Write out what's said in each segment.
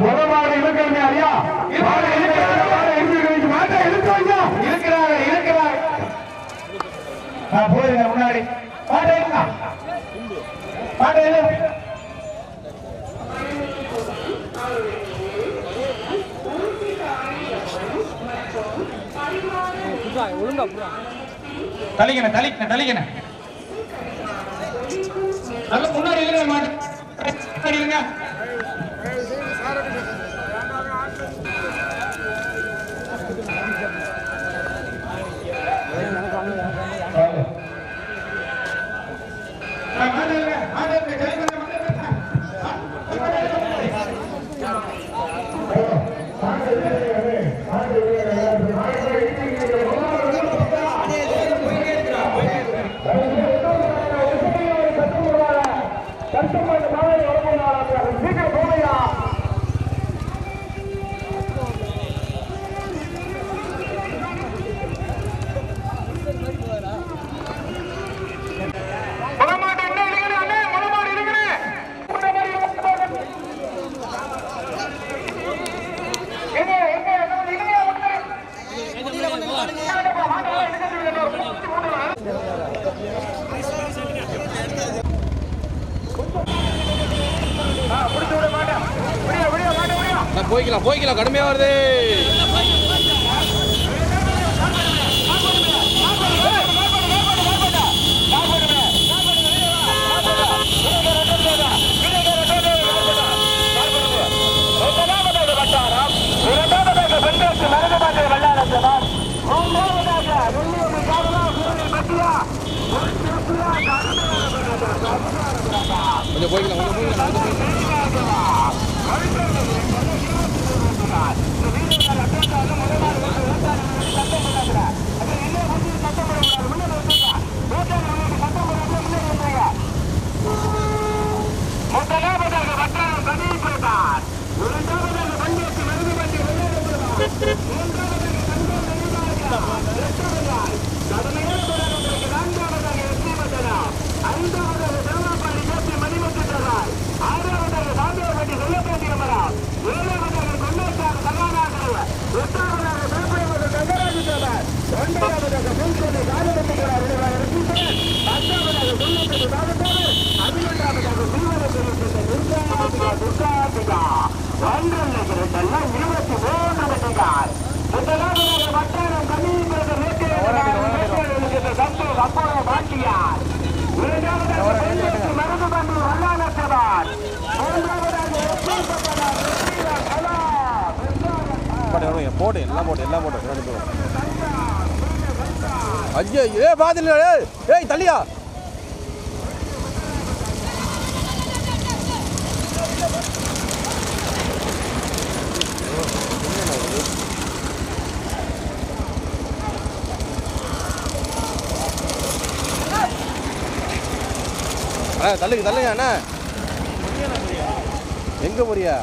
முதமாடு இழுக்கிறீங்க ஐயா. மாடு இழுக்கிறாங்க, மாடு இழுக்கிறீங்க, ஆ, முன்னாடி. மாட்டை இழுங்க. மாட்டை ஒழுங்கா புறா தள்ளிக்கணே தள்ளிக்கணே. நல்ல முன்னாடி இல்லை கடுமையாக வருது. கொஞ்சம் போய்க்கலாம். போடு எல்லாம் போடு எல்லாம் போடு. ரெண்டு பேரும் ஐயோ ஏ பாதில் ஏய் தள்ளியா? அண்ணா தள்ளுங்க தள்ளுங்க அண்ணா. எங்க போறியா?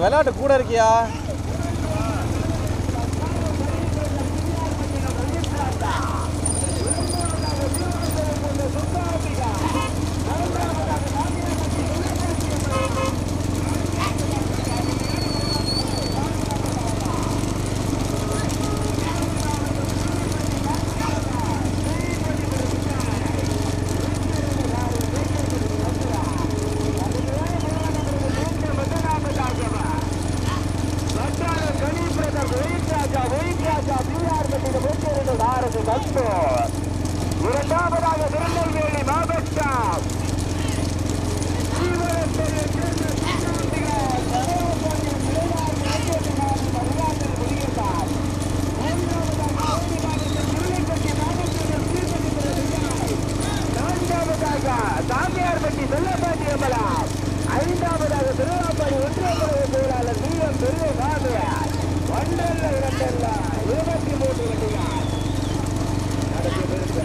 விளையாட்டு கூட இருக்கியா இரண்டாவதாக திருநெல்வேலி மாவட்டம் நான்காவதாக சாமியார்பட்டி செல்லப்பாட்டி அம்பலம் ஐந்தாவதாக திருவாப்பாடி ஒன்றிய செயலாளர் டி எம் பெரிய சாமியார் ஒன்றல்ல இரண்டல்ல இருபத்தி மூன்று வண்டிகள் நடத்தி பெருசு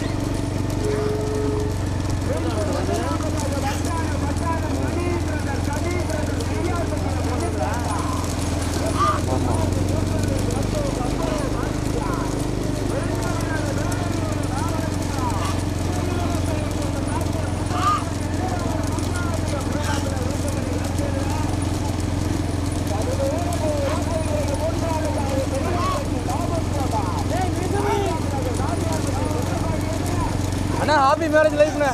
அண்ணா ஹாப்பி மேரேஜ் லைஃப்ண்ணே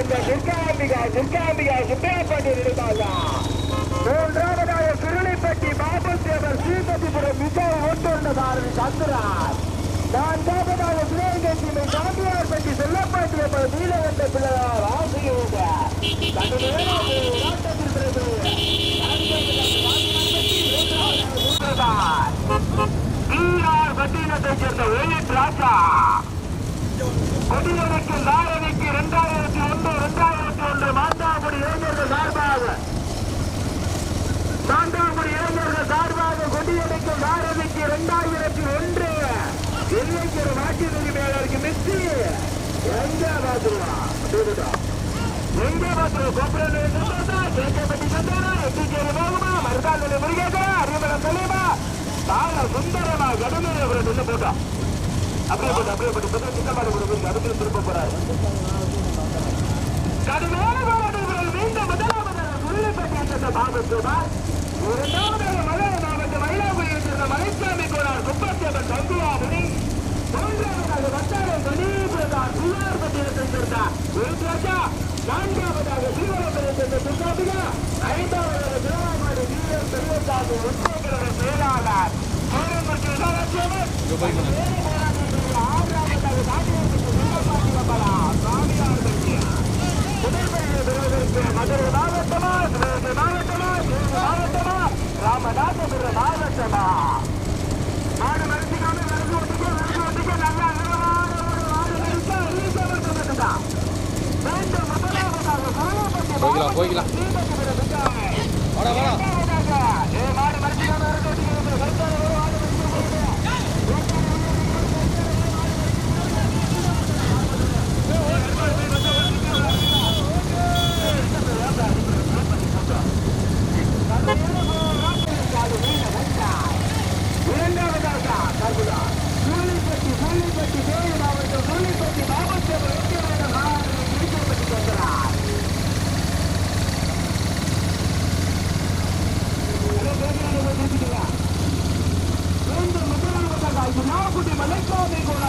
சேர்ந்த துர்காம்பிகா துர்காம்பிகா சுப்பையாப்பாட்டி இருந்தாங்க மூன்றாவதாக சுருளிப்பட்டி பாபுத்தேவர் ஸ்ரீபதிபுரம் மிக ஒட்டுண்ட சாரதி சந்திரார் நான்காவதாக சிவகங்கை சாமியார்பட்டி செல்லப்பாட்டி அப்பர் நீலகண்ட பிள்ளையார் ஆசிரியர். பட்டினத்தைச் சேர்ந்த ராஜா. கொடியனுக்கு ஒன்று மாந்தாங்குடி இளைஞர்கள் சார்பாக மாந்தாங்குடி இளைஞர்கள் சார்பாக கொடியனுக்கு நாரணிக்கு இரண்டாயிரத்தி ஒன்று. இளைஞர் மாட்டு உரிமையாளருக்கு மிஸ்ஸி எங்க பாத்துருவா எங்க பாத்துருவா கோபுரம் கேட்கப்பட்டி சந்தானா. எட்டிச்சேரி போகுமா? மருதாந்தலி முருகேசா அறிவலம் சொல்லுமா தார சுந்தரமா கடுமையை அவரை நின்று போட்டா அப்படியே போட்டு அப்படியே போட்டு புது சித்தப்பாடு கொடுக்குங்க அதுக்கு திரும்ப போறாரு. கடுமையான போராட்டங்கள் மீண்டும் முதலாவதாக சுருளிப்பட்டி என்ற பாபத்துவா இரண்டாவதாக மதுரை மாவட்டம் மயிலாடுதுறையை சேர்ந்த மலைசாமி கோனார் குப்பத்தேவன் தங்குவாமுனி மூன்றாவதாக வட்டாரம் கணீபிரதார் பிள்ளார்பட்டியத்தை சேர்ந்த விருத்ராஜா நான்காவதாக சீவரப்பதை சேர்ந்த துர்காபிகா ஐந்தாவதாக திருவாமாடி வீரர் பெரியசாமி உத்தேகர செயலாளர் சூரியமூர்த்தி விசாலாட்சியவர் ஆறாவதாக சாமியாருக்கு சாமியார் போய்க்கலாம், போய்க்கலாம். வாடா, வாடா. அற்புதம் சூழ்நிலைப்பட்டி சூழ்நிலைப்பட்டி தேனி மாவட்டம் சூழ்நிலைப்பட்டி மாவட்டம் முக்கியமான மாவட்டத்தில் திருச்சிப்பட்டி கொண்டார் மூன்று முதலாளி மலைக்காமை கூட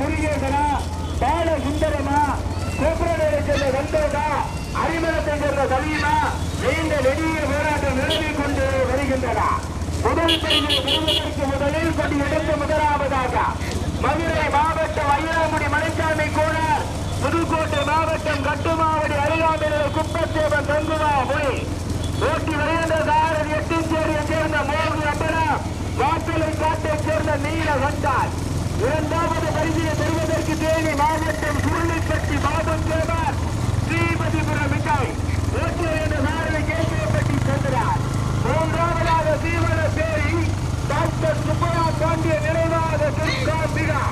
முருகேசனா பால சுந்தரமா கோபுரனை சேர்ந்த சந்தோஷா அரிமளத்தை சேர்ந்த சலீமா நீண்ட நெடிய போராட்டம் நிலவிக் கொண்டு வருகின்றன. முதல் பகுதியை பெறுவதற்கு முதலில் கொண்டு எடுத்த முதலாவதாக மதுரை மாவட்டம் ஐயாமுடி மலைச்சாமி கோனார் புதுக்கோட்டை மாவட்டம் கட்டுமாவடி அருகாமையில் குப்பத்தேவன் தங்குமா மொழி. ஓட்டி வருகின்ற சாரதி எட்டுச்சேரியை சேர்ந்த மோகன் அப்பனா வாசலை காட்டைச் சேர்ந்த நீல வந்தார் இரண்டாவது அருகிலே பெறுவதற்கு தேனி மாவட்டம் சுருளைப்பட்டி பாபன் தேவர் ஸ்ரீபதிபுரம் மிட்டாய் ஓட்டி வருகின்ற சாரதி கேசியப்பட்டி சென்றார் மூன்றாவதாக சீவன பேரி டாக்டர் சுப்பையா பாண்டிய நினைவாக திருக்காம்பிகா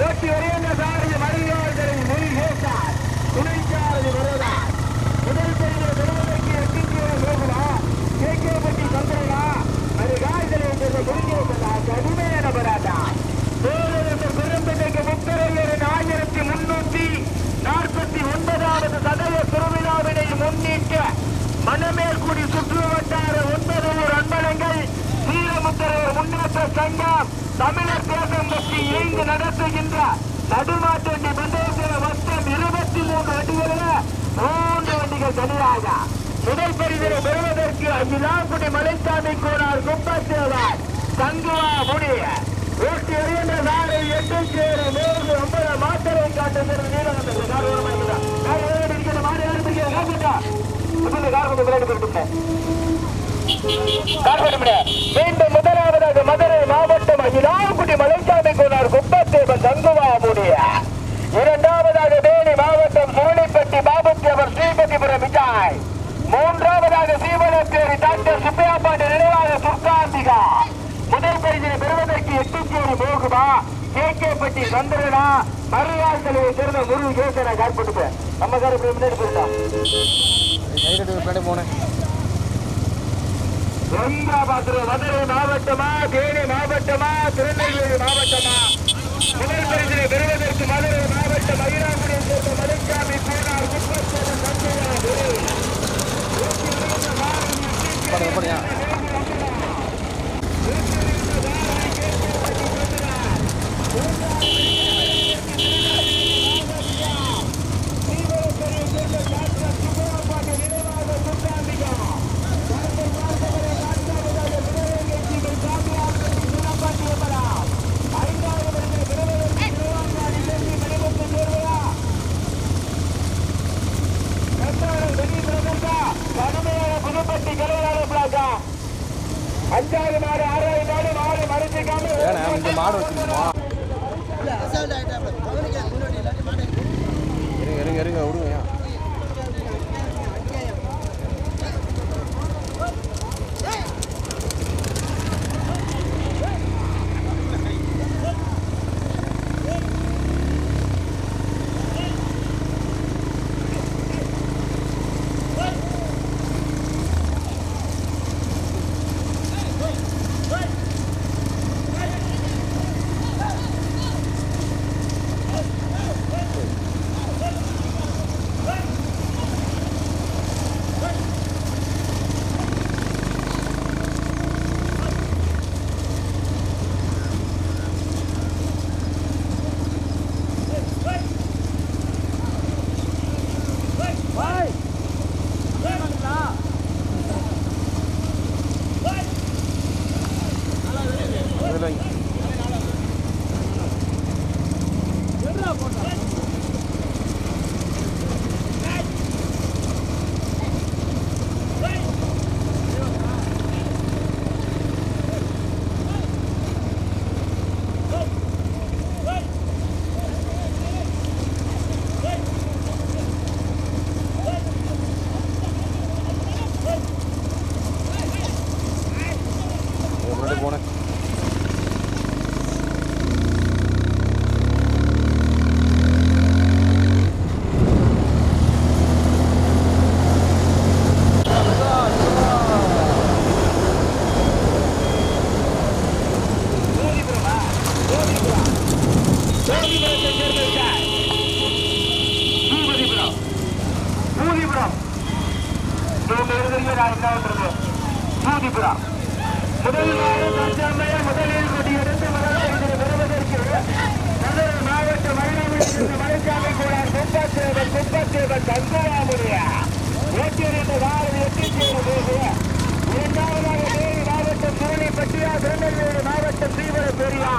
ஓட்டி வருகின்ற சாரதி மரியாதை முருகேசார் துணைச்சாரதி வருவதார் முதல் பெரிய பெறுவதற்கு எட்டிக்கீரை போகலா கேகேபட்டி சந்திரனா அது காய்தலை சேர்ந்த முருகேசனா கடுமையான போராட்டம் சோழருக்கு பெரும்பெண்ணுக்கு முத்தரையரின் ஆயிரத்தி முன்னூத்தி நாற்பத்தி ஒன்பதாவது சதய திருவிழாவினை முன்னிட்டு மணமேற்குடி சுற்று வட்டார ஒன்பது ஊர் அன்பலங்கள் வீரமுத்தரையர் முன்னேற்ற சங்கம் தமிழர் தேசம் பற்றி இயங்கு நடத்துகின்ற நடுமாட்டண்டி பந்தயத்தில் மொத்தம் இருபத்தி மூன்று வண்டிகளில் மூன்று வண்டிகள் தனியாக முதல் பரிதிலை பெறுவதற்கு அகிலாக்குடி மலைச்சாமி கோனார் குப்பத்தேவார் தங்குவா முடி. ஊட்டி எறிகின்ற நாளை எட்டு சேரு மேலும் ஒன்பது மாத்தரை காட்டுகிறது நீலகண்டத்தில் கார் ஓரம் இருக்கிறார் கார் ஏறி இருக்கிற மாடு ஏறி இருக்கிற காப்பிட்டா முதல்ல கார் கொண்டு விளையாட்டு போயிட்டு மீண்டும் முதலாவதாக மதுரை மாவட்டம் அகிலாக்குடி மலைச்சாமி கோனார் குப்பத்தேவன் தங்குவா முடிய இரண்டாவதாக தேனி மாவட்டம் சுருளிப்பட்டி பாபுத்தியவர் ஸ்ரீபதிபுரம் விஜய் மூன்றாவதாக சீவனத்தேரி டாக்டர் சுப்பையா பாண்டி நினைவாக துர்காந்திகா முதல் பரிசினை பெறுவதற்கு எட்டுச்சேரி மோகுமா கே கே பட்டி சந்திரனா மறுநாள் தலைவர் சேர்ந்த முருகேசனை காட்பட்டு நம்ம கார் இப்படி முன்னாடி போயிருந்தா போனேன் மதுரை மாவட்டமா தேனி மாவட்டமா திருநெல்வேலி மாவட்டமா? முதல் பரிசினை பெறுவதற்கு மதுரை மாவட்டம் மயிலாங்குடி இவங்க எழுதுறீங்க நான் என்ன பண்றது பூதிபுரம் முதல் நாள் தற்சமய முதலில் கொடி எடுத்து மலர்களை பெறுவதற்கு மதுரை மாவட்ட மயிலாடுதுறை மலைச்சாமி கோளார் குப்பத்தேவன் குப்பத்தேவன் தங்குவாமுடைய ஓட்டியிருந்த வாரம் எட்டு சேரு போது இரண்டாவதாக தேனி மாவட்டம் சுருளிப்பட்டியா திருநெல்வேலி மாவட்டம் தீவிர பெரியா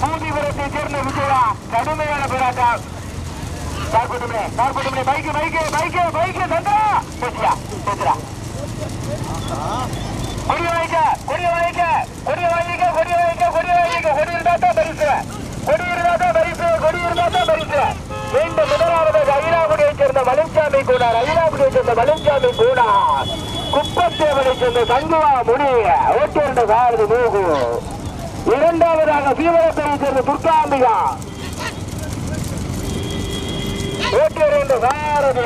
பூதிபுரத்தை சேர்ந்த விஜயா கடுமையான போராட்டம். பார்க்கட்டுமே பார்க்கட்டுமே பைக்கு பைக்கு பைக்கு பைக்கு தந்தா பேசுறா பேசுறா கொடிய வாங்கிக்க கொடிய வாங்கிக்க கொடிய வாங்கிக்க கொடிய வாங்கிக்க கொடிய வாங்கிக்க. கொடி இருந்தா தான் பரிசு கொடி இருந்தா தான் பரிசு கொடி இருந்தா தான் பரிசு. மீண்டும் முதலாவதாக ஐராகுடியை சேர்ந்த வலிஞ்சாமி கூடார் ஐராகுடியை சேர்ந்த வலிஞ்சாமி கூடார். குப்பத்தேவனை சேர்ந்த சங்குவா முடி ஓட்டியிருந்த சாரதி மூகு. இரண்டாவதாக தீவிரத்தை சேர்ந்த துர்காம்பிகா. ஓட்டியிருந்த சாரதி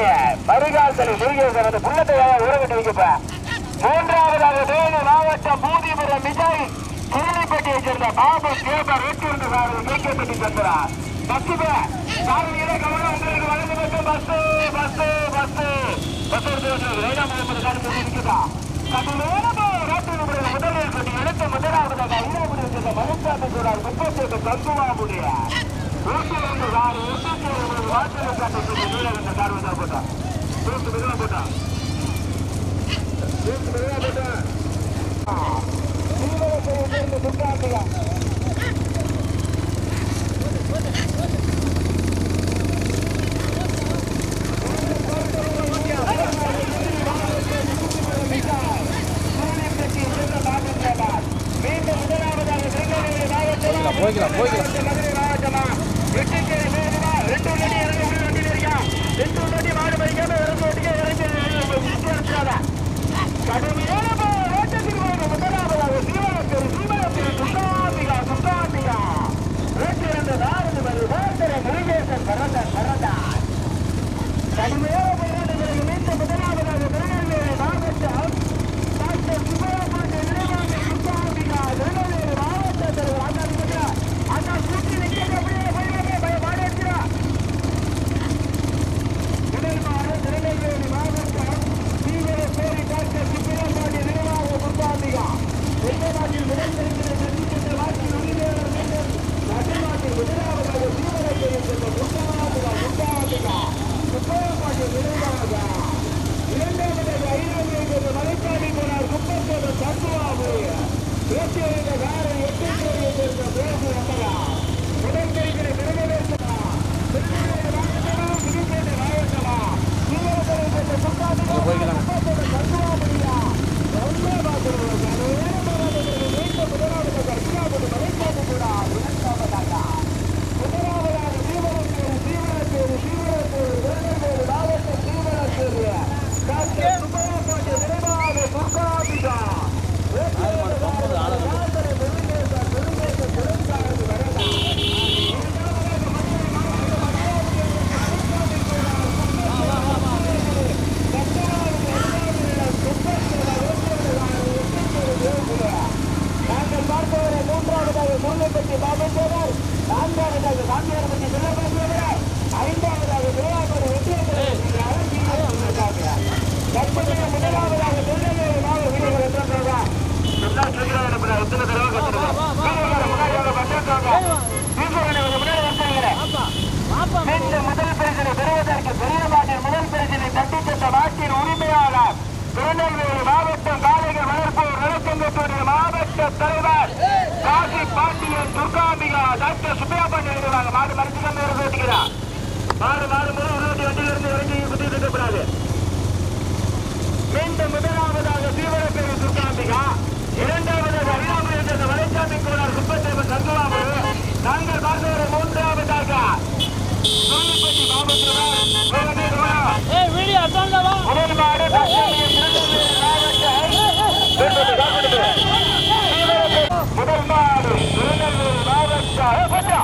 மருகாசனி முருகேசன் அந்த புள்ளத்தை உறவிட்டு வைக்கப்ப. மூன்றாவதாக வேலு மாவட்டம் பூதிபுரம் விஜய் குருளிப்பட்டியை சேர்ந்த பாபு கேபர் ஓட்டியிருந்த சாரதி மேக்கப்பட்டி சந்திரா பத்து பேர் சாரதியிலே கவனம் உங்களுக்கு வழங்க வேண்டும். பஸ் பஸ் பஸ் பஸ் எடுத்து ரேடா இருக்குதா கடுமையான ரோட்டு நம்பர்கள் முதலில் கொண்டு எடுத்த முதலாவதாக ஐயாபுரம் சேர்ந்த மனுசாமி முப்பத்தி எட்டு சொல்லி கீழே இருந்த கார் வந்தா போட்டா தூக்கு மெதுவா போட்டா திருநெல்வேலி மாவட்டம் காலைகள் வளர்ப்போர் நலச்சங்கத்துடைய மாவட்ட தலைவர் காசி பாண்டியன் துர்காம்பிகா டாக்டர் சுப்பையா பாண்டியன் இருவாங்க மாடு மறைச்சு தான் மேல ஓட்டிக்கிறார் மாடு மாடு முழு உருவட்டி வண்டியிலிருந்து இறங்கி குத்தி இருக்கக்கூடாது மீண்டும் முதலாவதாக தீவிரப்பேரி துர்காம்பிகா இரண்டாவதாக அரியாமலை சேர்ந்த வலைச்சாமி கோளார் சுப்பத்தேவன் தங்குவாமு நாங்கள் பார்த்தவரை மூன்றாவதாக சுருளிப்பட்டி மாவட்டவர் முதல் மாடு தற்சமயம் திருநெல்வேலி மாவட்ட முதல் மாடு திருநெல்வேலி மாவட்ட ஏய், போச்சா?